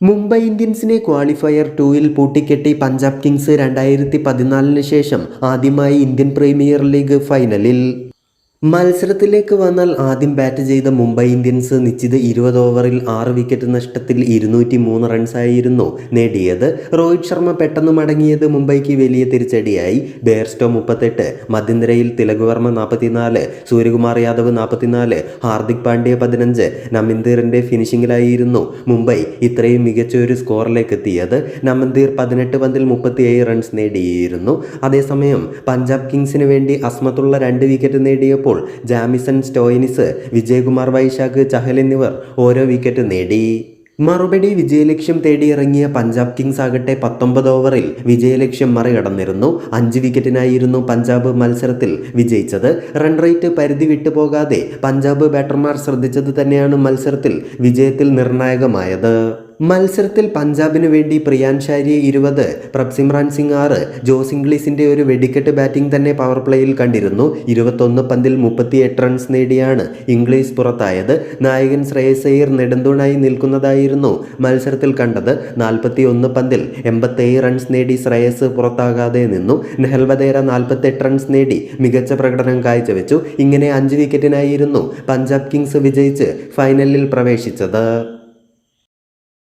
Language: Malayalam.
മുംബൈ ഇന്ത്യൻസിനെ ക്വാളിഫയർ ടൂവിൽ പൂട്ടിക്കെട്ടി പഞ്ചാബ് കിങ്സ് രണ്ടായിരത്തി പതിനാലിന് ശേഷം ആദ്യമായി ഇന്ത്യൻ പ്രീമിയർ ലീഗ് ഫൈനലിൽ. മത്സരത്തിലേക്ക് വന്നാൽ ആദ്യം ബാറ്റ് ചെയ്ത മുംബൈ ഇന്ത്യൻസ് നിശ്ചിത ഇരുപത് ഓവറിൽ ആറ് വിക്കറ്റ് നഷ്ടത്തിൽ ഇരുന്നൂറ്റി മൂന്ന് റൺസായിരുന്നു നേടിയത്. രോഹിത് ശർമ്മ പെട്ടെന്ന് മടങ്ങിയത് മുംബൈക്ക് വലിയ തിരിച്ചടിയായി. ബേർസ്റ്റോ മുപ്പത്തെട്ട് മധ്യനിരയിൽ തിലക് വർമ്മ നാൽപ്പത്തിനാല് സൂര്യകുമാർ യാദവ് നാൽപ്പത്തിനാല് ഹാർദിക് പാണ്ഡ്യ പതിനഞ്ച് നമിന്ദീറിന്റെ ഫിനിഷിംഗിലായിരുന്നു മുംബൈ ഇത്രയും മികച്ച ഒരു സ്കോറിലേക്ക് എത്തിയത് നമന്ദീർ പതിനെട്ട് പന്തിൽ മുപ്പത്തിയേഴ് റൺസ് നേടിയിരുന്നു. അതേസമയം പഞ്ചാബ് കിങ്സിന് വേണ്ടി അസ്മത്തുള്ള രണ്ട് വിക്കറ്റ് നേടിയപ്പോൾ ജാമിസൺ സ്റ്റോയിനിസ് വിജയകുമാർ വൈശാഖ് ചഹൽ എന്നിവർ ഓരോ വിക്കറ്റ് നേടി. മറുപടി വിജയലക്ഷ്യം തേടിയിറങ്ങിയ പഞ്ചാബ് കിങ്സ് ആകട്ടെ പത്തൊമ്പത് ഓവറിൽ വിജയലക്ഷ്യം മറികടന്നിരുന്നു. അഞ്ച് വിക്കറ്റിനായിരുന്നു പഞ്ചാബ് മത്സരത്തിൽ വിജയിച്ചത്. റൺ റേറ്റ് പരിധി വിട്ടുപോകാതെ പഞ്ചാബ് ബാറ്റർമാർ ശ്രദ്ധിച്ചത് തന്നെയാണ് മത്സരത്തിൽ വിജയത്തിൽ നിർണായകമായത്. മത്സരത്തിൽ പഞ്ചാബിന് വേണ്ടി പ്രിയാൻഷാരി ഇരുപത് പ്രഭ്സിമ്രാൻ സിംഗ് ആറ് ജോസ് ഇംഗ്ലീസിന്റെ ഒരു വെടിക്കെട്ട് ബാറ്റിംഗ് തന്നെ പവർ പ്ലേയിൽ കണ്ടിരുന്നു. ഇരുപത്തൊന്ന് പന്തിൽ മുപ്പത്തിയെട്ട് റൺസ് നേടിയാണ് ഇംഗ്ലീഷ് പുറത്തായത്. നായകൻ ശ്രേയസ് അയ്യർ നെടുന്തൂണായി നിൽക്കുന്നതായിരുന്നു മത്സരത്തിൽ കണ്ടത്. നാൽപ്പത്തി ഒന്ന് പന്തിൽ എൺപത്തേഴ് റൺസ് നേടി ശ്രേയസ് പുറത്താകാതെ നിന്നു. നെഹൽവദേര നാൽപ്പത്തെട്ട് റൺസ് നേടി മികച്ച പ്രകടനം കാഴ്ചവെച്ചു. ഇങ്ങനെ അഞ്ച് വിക്കറ്റിനായിരുന്നു പഞ്ചാബ് കിങ്സ് വിജയിച്ച് ഫൈനലിൽ പ്രവേശിച്ചത്.